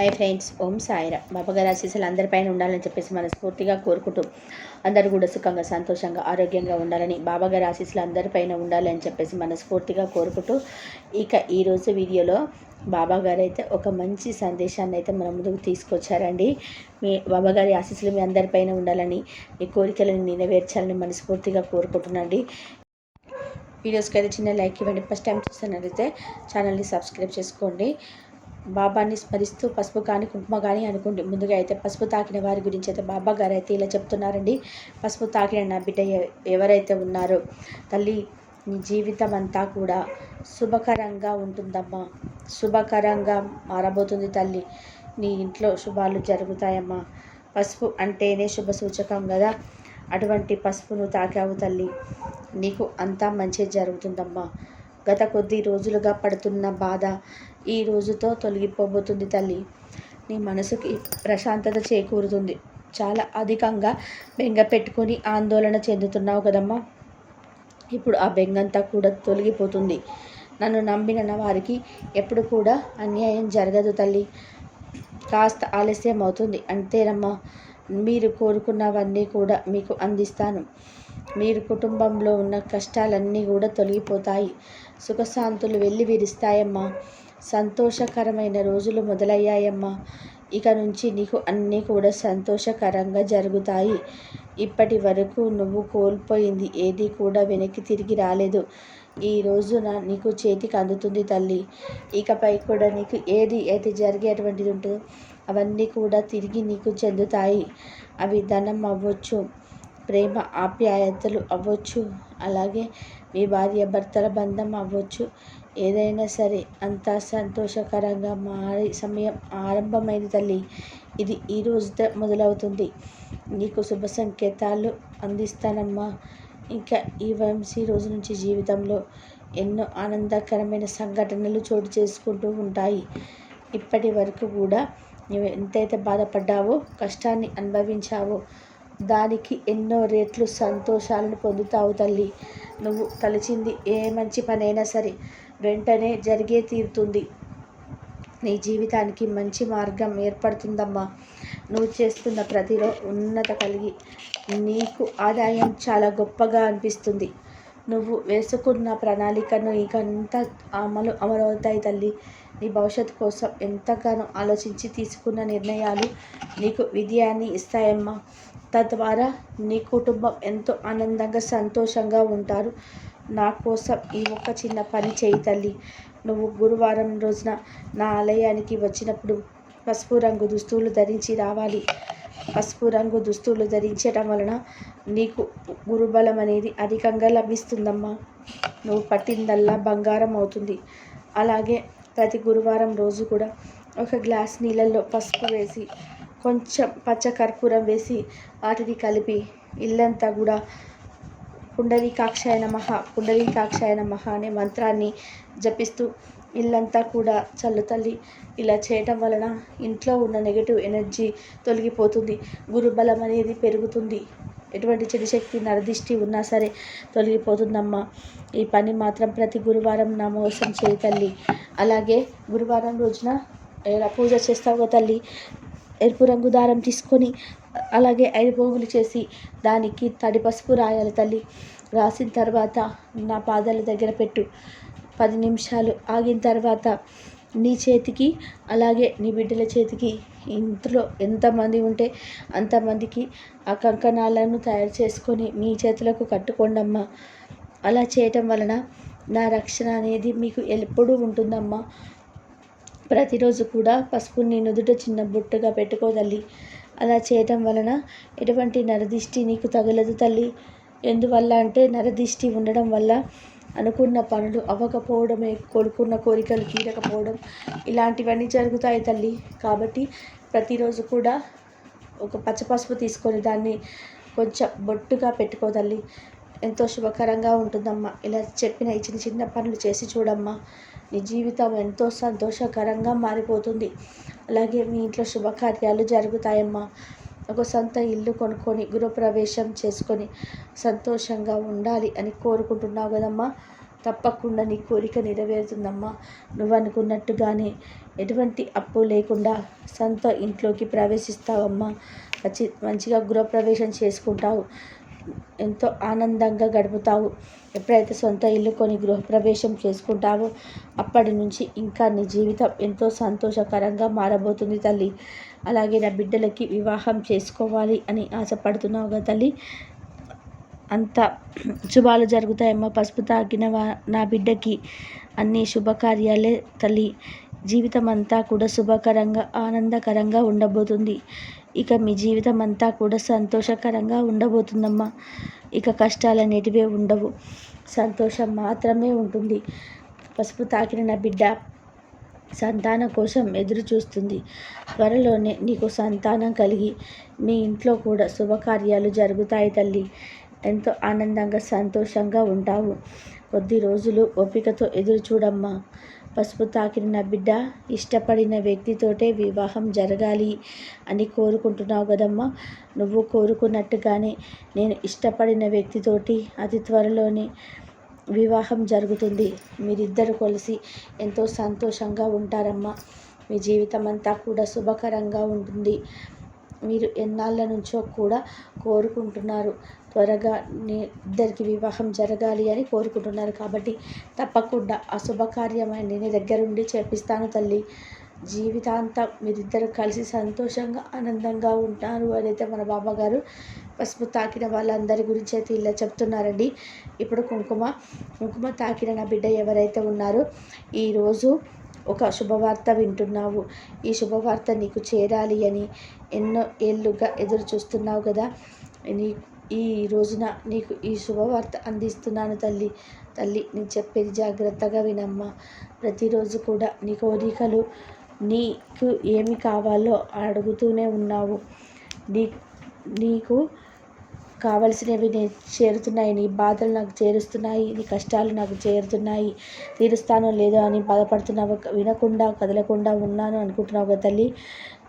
Hi friends ఓం సాయిరా. బాబాగారి ఆశీస్సులు అందరిపైన ఉండాలని చెప్పేసి మనస్ఫూర్తిగా కోరుకుంటూ అందరూ కూడా సుఖంగా సంతోషంగా ఆరోగ్యంగా ఉండాలని బాబాగారి ఆశీస్సులు అందరిపైన ఉండాలని చెప్పేసి మనస్ఫూర్తిగా కోరుకుంటూ ఇక ఈరోజు వీడియోలో బాబాగారు అయితే ఒక మంచి సందేశాన్ని అయితే మన ముందుకు తీసుకొచ్చారండి. మీ బాబాగారి ఆశీస్సులు మీ అందరిపైన ఉండాలని మీ కోరికలను నెరవేర్చాలని మనస్ఫూర్తిగా కోరుకుంటున్నాండి. వీడియోస్కి అయితే చిన్న లైక్ ఇవ్వండి. ఫస్ట్ టైం చూస్తున్నట్లయితే ఛానల్ని సబ్స్క్రైబ్ చేసుకోండి. బాబాని స్మరిస్తూ పసుపు కానీ కుంకుమ కానీ అనుకోండి ముందుగా అయితే పసుపు తాకిన వారి గురించి అయితే బాబా గారు అయితే ఇలా చెప్తున్నారండి. పసుపు తాకిన నా బిడ్డ ఎవరైతే ఉన్నారో తల్లి నీ జీవితం అంతా కూడా శుభకరంగా ఉంటుందమ్మా. శుభకరంగా మారబోతుంది తల్లి. నీ ఇంట్లో శుభాలు జరుగుతాయమ్మా. పసుపు అంటేనే శుభ సూచకం కదా. అటువంటి పసుపును తాకావు తల్లి. నీకు అంతా మంచి జరుగుతుందమ్మా. గత కొద్ది రోజులుగా పడుతున్న బాధ ఈ రోజుతో తొలగిపోబోతుంది తల్లి. నీ మనసుకి ప్రశాంతత చేకూరుతుంది. చాలా అధికంగా బెంగ పెట్టుకొని ఆందోళన చెందుతున్నావు కదమ్మా. ఇప్పుడు ఆ బెంగంతా కూడా తొలగిపోతుంది. నన్ను నమ్మిన వారికి ఎప్పుడు కూడా అన్యాయం జరగదు తల్లి. కాస్త ఆలస్యం అవుతుంది అంతేనమ్మా. మీరు కోరుకున్నవన్నీ కూడా మీకు అందిస్తాను. మీరు కుటుంబంలో ఉన్న కష్టాలన్నీ కూడా తొలగిపోతాయి. సుఖశాంతులు వెళ్ళి విరుస్తాయమ్మా. సంతోషకరమైన రోజులు మొదలయ్యాయమ్మా. ఇక నుంచి నీకు అన్నీ కూడా సంతోషకరంగా జరుగుతాయి. ఇప్పటి వరకు నువ్వు కోల్పోయింది ఏది కూడా వెనక్కి తిరిగి రాలేదు. ఈ రోజున నీకు చేతికి అందుతుంది తల్లి. ఇకపై కూడా నీకు ఏది అయితే జరిగేటువంటిది ఉంటుందో అవన్నీ కూడా తిరిగి నీకు చెందుతాయి. అవి ధనం అవ్వచ్చు ప్రేమ ఆప్యాయతలు అవ్వచ్చు అలాగే మీ భార్య భర్తల బంధం అవ్వచ్చు ఏదైనా సరే అంతా సంతోషకరంగా మారి సమయం ఆరంభమైంది తల్లి. ఇది ఈ రోజుతో మొదలవుతుంది. నీకు శుభ సంకేతాలు అందిస్తానమ్మా. ఇంకా ఈ వంశీ రోజు నుంచి జీవితంలో ఎన్నో ఆనందకరమైన సంఘటనలు చోటు చేసుకుంటూ ఉంటాయి. ఇప్పటి వరకు కూడా నువ్వు ఎంతైతే బాధపడ్డావో కష్టాన్ని అనుభవించావో దానికి ఎన్నో రేట్లు సంతోషాలను పొందుతావు తల్లి. నువ్వు తలచింది ఏ మంచి పనైనా సరే వెంటనే జరిగే తీరుతుంది. నీ జీవితానికి మంచి మార్గం ఏర్పడుతుందమ్మా. నువ్వు చేస్తున్న ప్రతిలో ఉన్నత కలిగి నీకు ఆదాయం చాలా గొప్పగా అనిపిస్తుంది. నువ్వు వేసుకున్న ప్రణాళికను ఇకంతా అమలు అమలవుతాయి తల్లి. నీ భవిష్యత్తు కోసం ఎంతగానో ఆలోచించి తీసుకున్న నిర్ణయాలు నీకు విజయాన్ని ఇస్తాయమ్మా. తద్వారా నీ కుటుంబం ఎంతో ఆనందంగా సంతోషంగా ఉంటారు. నా కోసం ఈ ఒక్క చిన్న పని చేయి తల్లి. నువ్వు గురువారం రోజున నా ఆలయానికి వచ్చినప్పుడు పసుపు రంగు దుస్తువులు ధరించి రావాలి. పసుపు రంగు దుస్తులు ధరించడం వలన నీకు గురుబలం అనేది అధికంగా లభిస్తుందమ్మా. నువ్వు పట్టిందల్లా బంగారం అవుతుంది. అలాగే ప్రతి గురువారం రోజు కూడా ఒక గ్లాస్ నీళ్ళల్లో పసుపు వేసి కొంచెం పచ్చ కర్పూరం వేసి వాటిని కలిపి ఇల్లంతా కూడా పుండరీకాక్షాయ నమః పుండరీకాక్షాయ నమః అనే మంత్రాన్ని జపిస్తూ ఇల్లంతా కూడా చల్లు తల్లి ఇలా చేయటం వలన ఇంట్లో ఉన్న నెగిటివ్ ఎనర్జీ తొలగిపోతుంది. గురుబలం అనేది పెరుగుతుంది. ఎటువంటి చెడు శక్తి నరదిష్టి ఉన్నా సరే తొలగిపోతుందమ్మా. ఈ పని మాత్రం ప్రతి గురువారం నా మోసం చేయి తల్లి. అలాగే గురువారం రోజున ఎలా పూజ చేస్తావో తల్లి ఎరుపు రంగు దారం తీసుకొని అలాగే ఐదు పోగులు చేసి దానికి తడి పసుపు రాయాలి తల్లి. రాసిన తర్వాత నా పాదాల దగ్గర పెట్టు. పది నిమిషాలు ఆగిన తర్వాత నీ చేతికి అలాగే నీ బిడ్డల చేతికి ఇంట్లో ఎంతమంది ఉంటే అంతమందికి ఆ కంకణాలను తయారు చేసుకొని మీ చేతులకు కట్టుకోండమ్మా. అలా చేయటం వలన నా రక్షణ అనేది మీకు ఎప్పుడూ ఉంటుందమ్మా. ప్రతిరోజు కూడా పసుపు నీ నుదుట చిన్న బుట్టగా పెట్టుకోదల్లి అలా చేయటం వలన ఎటువంటి నరదిష్టి నీకు తగలదు తల్లి. ఎందువల్ల అంటే నరదిష్టి ఉండడం వల్ల అనుకున్న పనులు అవ్వకపోవడమే కోరుకున్న కోరికలు తీరకపోవడం ఇలాంటివన్నీ జరుగుతాయి తల్లి. కాబట్టి ప్రతిరోజు కూడా ఒక పచ్చపసుపు తీసుకొని దాన్ని కొంచెం బొట్టుగా పెట్టుకో తల్లి. ఎంతో శుభకరంగా ఉంటుందమ్మా. ఇలా చెప్పిన ఈ చిన్న చిన్న పనులు చేసి చూడమ్మా. నీ జీవితం ఎంతో సంతోషకరంగా మారిపోతుంది. అలాగే మీ ఇంట్లో శుభకార్యాలు జరుగుతాయమ్మా. ఒక సొంత ఇల్లు కొనుక్కొని గృహప్రవేశం చేసుకొని సంతోషంగా ఉండాలి అని కోరుకుంటున్నావు కదమ్మా. తప్పకుండా నీ కోరిక నెరవేరుతుందమ్మా. నువ్వు అనుకున్నట్టుగానే ఎటువంటి అప్పు లేకుండా సొంత ఇంట్లోకి ప్రవేశిస్తావమ్మా. మంచి మంచిగా గృహప్రవేశం చేసుకుంటావు. ఎంతో ఆనందంగా గడుపుతావు. ఎప్పుడైతే సొంత ఇల్లు కొని గృహప్రవేశం చేసుకుంటావో అప్పటి నుంచి ఇంకా నీ జీవితం ఎంతో సంతోషకరంగా మారబోతుంది తల్లి. అలాగే నా బిడ్డలకి వివాహం చేసుకోవాలి అని ఆశపడుతున్నావు కదా తల్లి. అంత శుభాలు జరుగుతాయమ్మా. పసుపు తాకిన నా బిడ్డకి అన్ని శుభకార్యాలే తల్లి. జీవితం అంతా కూడా శుభకరంగా ఆనందకరంగా ఉండబోతుంది. ఇక మీ జీవితం అంతా కూడా సంతోషకరంగా ఉండబోతుందమ్మా. ఇక కష్టాలు అనేటివే ఉండవు. సంతోషం మాత్రమే ఉంటుంది. పసుపు తాకిన నా బిడ్డ సంతానం కోసం ఎదురు చూస్తుంది త్వరలోనే నీకు సంతానం కలిగి మీ ఇంట్లో కూడా శుభకార్యాలు జరుగుతాయి తల్లి. ఎంతో ఆనందంగా సంతోషంగా ఉంటావు. కొద్ది రోజులు ఓపికతో ఎదురు చూడమ్మా పసుపు తాకిన నా బిడ్డ ఇష్టపడిన వ్యక్తితోటే వివాహం జరగాలి అని కోరుకుంటున్నావు కదమ్మా. నువ్వు కోరుకున్నట్టుగానే నేను ఇష్టపడిన వ్యక్తితోటి అతి త్వరలోనే వివాహం జరుగుతుంది. మీరిద్దరు కలిసి ఎంతో సంతోషంగా ఉంటారమ్మా. మీ జీవితం అంతా కూడా శుభకరంగా ఉంటుంది. మీరు ఎన్నాళ్ళ నుంచో కూడా కోరుకుంటున్నారు. త్వరగా నీ ఇద్దరికి వివాహం జరగాలి అని కోరుకుంటున్నారు. కాబట్టి తప్పకుండా ఆ శుభకార్యమైన నేను దగ్గరుండి చేపిస్తాను తల్లి. జీవితాంతం మీరిద్దరు కలిసి సంతోషంగా ఆనందంగా ఉంటారు అనైతే మన బాబాగారు పసుపు తాకిన వాళ్ళందరి గురించి అయితే ఇలా చెప్తున్నారండి. ఇప్పుడు కుంకుమ కుంకుమ తాకిన నా బిడ్డ ఎవరైతే ఉన్నారో ఈరోజు ఒక శుభవార్త వింటున్నావు. ఈ శుభవార్త నీకు చేరాలి అని ఎన్నో ఏళ్ళుగా ఎదురు చూస్తున్నావు కదా. నీ ఈ రోజున నీకు ఈ శుభవార్త అందిస్తున్నాను తల్లి. తల్లి నేను చెప్పేది జాగ్రత్తగా వినమ్మా. ప్రతిరోజు కూడా నీ కోరికలు నీకు ఏమి కావాలో అడుగుతూనే ఉన్నావు. నీ నీకు కావలసినవి నేను చేరుతున్నాయి. నీ బాధలు నాకు చేరుస్తున్నాయి. నీ కష్టాలు నాకు చేరుతున్నాయి. తీరుస్తానో లేదో అని బాధపడుతున్నావు. వినకుండా కదలకుండా ఉన్నాను అనుకుంటున్నావు కదా తల్లి.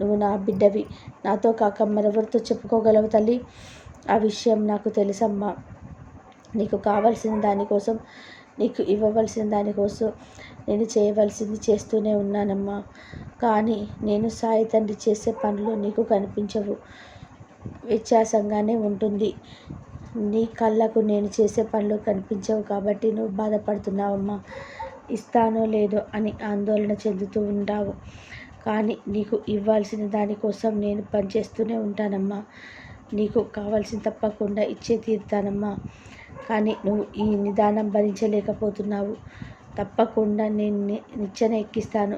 నువ్వు నా బిడ్డవి. నాతో కాక మరెవరితో చెప్పుకోగలవు తల్లి? ఆ విషయం నాకు తెలుసమ్మా. నీకు కావాల్సిన దానికోసం నీకు ఇవ్వవలసిన దానికోసం నేను చేయవలసింది చేస్తూనే ఉన్నానమ్మా. కానీ నేను సాయి తండ్రి చేసే పనులు నీకు కనిపించవు. వ్యత్యాసంగానే ఉంటుంది. నీ కళ్ళకు నేను చేసే పనులు కనిపించవు కాబట్టి నువ్వు బాధపడుతున్నావమ్మా ఇస్తానో లేదో అని ఆందోళన చెందుతూ ఉంటావు. కానీ నీకు ఇవ్వాల్సిన దానికోసం నేను పనిచేస్తూనే ఉంటానమ్మా. నీకు కావాల్సిన తప్పకుండా ఇచ్చే తీరుతానమ్మా. కానీ నువ్వు ఈ నిదానం భరించలేకపోతున్నావు. తప్పకుండా నేను నిచ్చెన ఎక్కిస్తాను.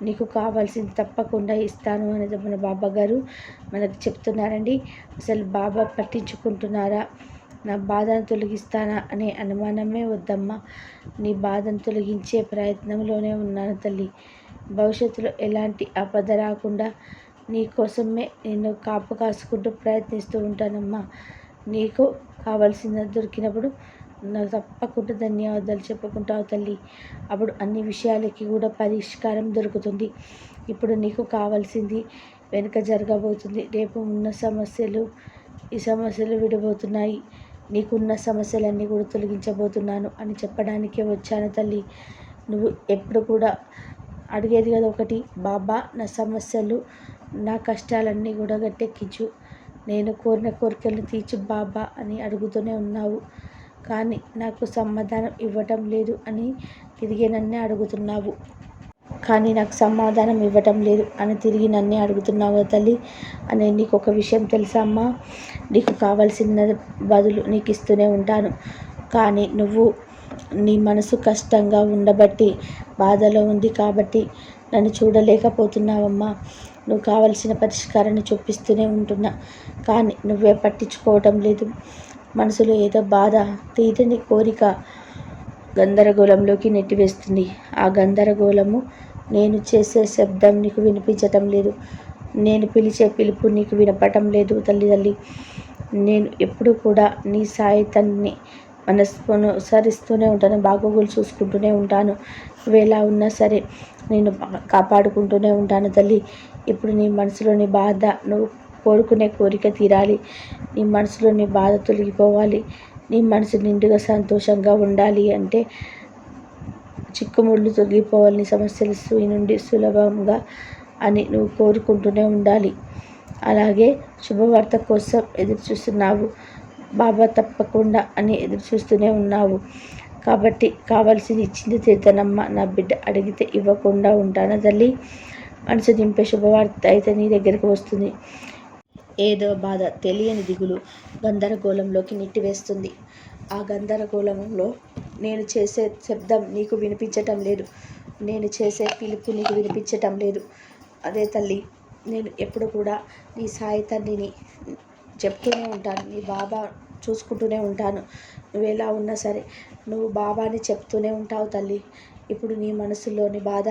నీకు కావాల్సింది తప్పకుండా ఇస్తాను అనేది మన బాబా గారు మనకు చెప్తున్నారండి. అసలు బాబా పట్టించుకుంటున్నారా? నా బాధను తొలగిస్తానా అనే అనుమానమే వద్దమ్మా. నీ బాధను తొలగించే ప్రయత్నంలోనే ఉన్నాను తల్లి. భవిష్యత్తులో ఎలాంటి ఆపద రాకుండా నీ కోసమే నేను కాపు కాసుకుంటూ ప్రయత్నిస్తూ ఉంటానమ్మా. నీకు కావాల్సింది దొరికినప్పుడు నాకు తప్పకుండా ధన్యవాదాలు చెప్పుకుంటావు తల్లి. అప్పుడు అన్ని విషయాలకి కూడా పరిష్కారం దొరుకుతుంది. ఇప్పుడు నీకు కావాల్సింది వెనుక జరగబోతుంది. రేపు ఉన్న సమస్యలు ఈ సమస్యలు విడబోతున్నాయి నీకున్న సమస్యలన్నీ కూడా తొలగించబోతున్నాను అని చెప్పడానికే వచ్చాను తల్లి. నువ్వు ఎప్పుడు కూడా అడిగేది కదా ఒకటి బాబా నా సమస్యలు నా కష్టాలన్నీ కూడా గట్టెక్కించు. నేను కోరిన కోరికలను తీర్చు బాబా అని అడుగుతూనే ఉన్నావు. కానీ నాకు సమాధానం ఇవ్వటం లేదు అని తిరిగి నన్నే అడుగుతున్నావు. కానీ నాకు సమాధానం ఇవ్వటం లేదు అని తిరిగి నన్నే అడుగుతున్నావు తల్లి. అని నీకు ఒక విషయం తెలుసా అమ్మా? నీకు కావాల్సిన బదులు నీకు ఇస్తూనే ఉంటాను. కానీ నువ్వు నీ మనసు కష్టంగా ఉండబట్టి బాధలో ఉంది కాబట్టి నన్ను చూడలేకపోతున్నావమ్మా. నువ్వు కావలసిన పరిష్కారాన్ని చూపిస్తూనే ఉంటున్నా. కానీ నువ్వే పట్టించుకోవటం లేదు. మనసులో ఏదో బాధ తీరని కోరిక గందరగోళంలోకి నెట్టివేస్తుంది. ఆ గందరగోళము నేను చేసే శబ్దం నీకు వినిపించటం లేదు. నేను పిలిచే పిలుపు నీకు వినపటం లేదు తల్లి తల్లి. నేను ఎప్పుడు కూడా నీ సాయితాన్ని మనస్సును సరిస్తూనే ఉంటాను బాగోగులు చూసుకుంటూనే ఉంటాను. ఎలా ఉన్నా సరే నేను కాపాడుకుంటూనే ఉంటాను తల్లి. ఇప్పుడు నీ మనసులోని బాధ నువ్వు కోరుకునే కోరిక తీరాలి. నీ మనసులో నీ బాధ తొలగిపోవాలి. నీ మనసు నిండుగా సంతోషంగా ఉండాలి అంటే చిక్కుముళ్ళు తొలగిపోవాలని సమస్యలు ఈ నుండి సులభంగా అని నువ్వు కోరుకుంటూనే ఉండాలి. అలాగే శుభవార్త కోసం ఎదురు చూస్తున్నావు. బాబా తప్పకుండా అని ఎదురు చూస్తూనే ఉన్నావు. కాబట్టి కావాల్సింది ఇచ్చింది తీర్థనమ్మ నా బిడ్డ అడిగితే ఇవ్వకుండా ఉంటానా తల్లి? మనసు దింపే శుభవార్త అయితే నీ దగ్గరికి వస్తుంది. ఏదో బాధ తెలియని దిగులు గందరగోళంలోకి నెట్టివేస్తుంది. ఆ గందరగోళంలో నేను చేసే శబ్దం నీకు వినిపించటం లేదు. నేను చేసే పిలుపు నీకు వినిపించటం లేదు. అదే తల్లి నేను ఎప్పుడు కూడా నీ సాయి తండ్రిని చెప్తూనే ఉంటాను. నీ బాబా చూసుకుంటూనే ఉంటాను. నువ్వు ఎలా ఉన్నా సరే నువ్వు బాబాని చెప్తూనే ఉంటావు తల్లి. ఇప్పుడు నీ మనసులోని బాధ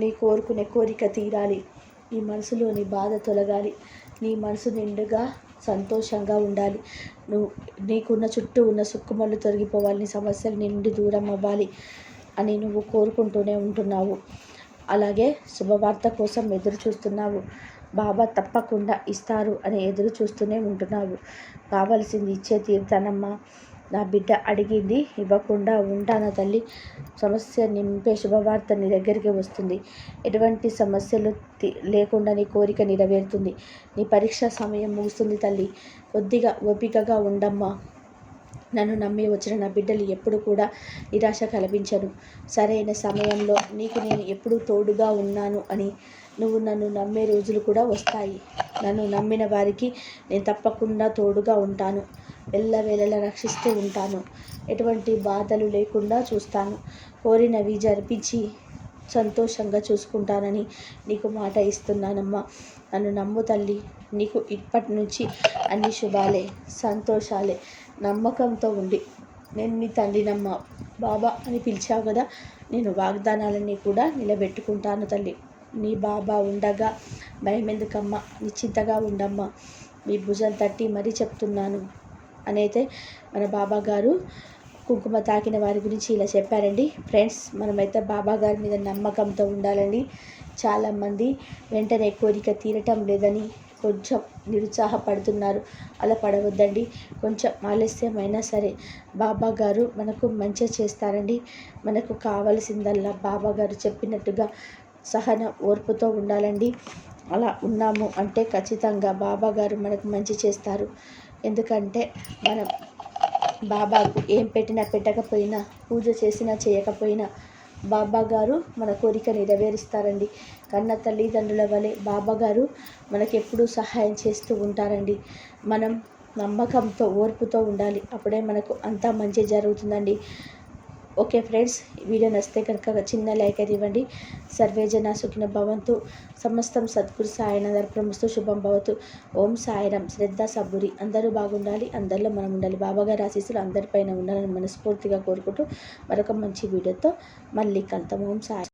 నీ కోరుకునే కోరిక తీరాలి. నీ మనసులోని బాధ తొలగాలి. నీ మనసు నిండుగా సంతోషంగా ఉండాలి. నువ్వు నీకున్న చుట్టూ ఉన్న సుక్కుమళ్ళు తొలగిపోవాలి. నీ సమస్యలు నిండి దూరం అవ్వాలి అని నువ్వు కోరుకుంటూనే ఉంటున్నావు. అలాగే శుభవార్త కోసం ఎదురు చూస్తున్నావు. బాబా తప్పకుండా ఇస్తారు అని ఎదురు చూస్తూనే ఉంటున్నావు. కావలసింది ఇచ్చే తీర్థనమ్మ నా బిడ్డ అడిగింది ఇవ్వకుండా ఉంటానా తల్లి? సమస్య నింపే శుభవార్త నీ దగ్గరికి వస్తుంది. ఎటువంటి సమస్యలు లేకుండా నీ కోరిక నెరవేరుతుంది. నీ పరీక్ష సమయం ముగుస్తుంది తల్లి. కొద్దిగా ఓపికగా ఉండమ్మా. నన్ను నమ్మి వచ్చిన నా బిడ్డలు ఎప్పుడు కూడా నిరాశ కల్పించను సరైన సమయంలో నీకు నేను ఎప్పుడూ తోడుగా ఉన్నాను అని నువ్వు నన్ను నమ్మే రోజులు కూడా వస్తాయి. నన్ను నమ్మిన వారికి నేను తప్పకుండా తోడుగా ఉంటాను. ఎల్లవేళలా రక్షిస్తూ ఉంటాను. ఎటువంటి బాధలు లేకుండా చూస్తాను. కోరినవి జరిపించి సంతోషంగా చూసుకుంటానని నీకు మాట ఇస్తున్నానమ్మా. నన్ను నమ్ము తల్లి. నీకు ఇప్పటి నుంచి అన్ని శుభాలే సంతోషాలే. నమ్మకంతో ఉండి. నేను నీ తండ్రినమ్మ. బాబా అని పిలిచావు కదా. నేను వాగ్దానాలన్నీ కూడా నిలబెట్టుకుంటాను తల్లి. నీ బాబా ఉండగా భయమెందుకమ్మ? నిశ్చింతగా ఉండమ్మా. మీ భుజం తట్టి మరీ చెప్తున్నాను. అనైతే మన బాబా గారు కుంకుమ తాకిన వారి గురించి ఇలా చెప్పారండి. ఫ్రెండ్స్ మనమైతే బాబా గారి మీద నమ్మకంతో ఉండాలండి. చాలామంది వెంటనే కోరిక తీరటం లేదని కొంచెం నిరుత్సాహపడుతున్నారు. అలా పడవద్దండి. కొంచెం ఆలస్యమైనా సరే బాబా గారు మనకు మంచి చేస్తారండి. మనకు కావలసిందల్లా బాబా గారు చెప్పినట్టుగా సహన ఓర్పుతో ఉండాలండి. అలా ఉన్నాము అంటే ఖచ్చితంగా బాబా గారు మనకు మంచి చేస్తారు. ఎందుకంటే మనం బాబాకు ఏం పెట్టినా పెట్టకపోయినా పూజ చేసినా చేయకపోయినా బాబా గారు మన కోరిక నెరవేరుస్తారండి. కన్న తల్లిదండ్రుల వలె బాబా గారు మనకెప్పుడూ సహాయం చేస్తూ ఉంటారండి. మనం నమ్మకంతో ఓర్పుతో ఉండాలి. అప్పుడే మనకు అంతా మంచి జరుగుతుందండి. ఓకే ఫ్రెండ్స్ వీడియో నచ్చితే కనుక చిన్న లైక్ అది ఇవ్వండి. సర్వేజన సుఖిన భవంతు. సమస్తం సద్గురు సాయన దర్పణమస్తు శుభం భవతు. ఓం సాయిరం. శ్రద్ధ సబ్బురి అందరూ బాగుండాలి అందరిలో మనం ఉండాలి. బాబాగారి ఆశీస్సులు అందరిపైన ఉండాలని మనస్ఫూర్తిగా కోరుకుంటూ మరొక మంచి వీడియోతో మళ్ళీ కలుతాం ఓం సాయి.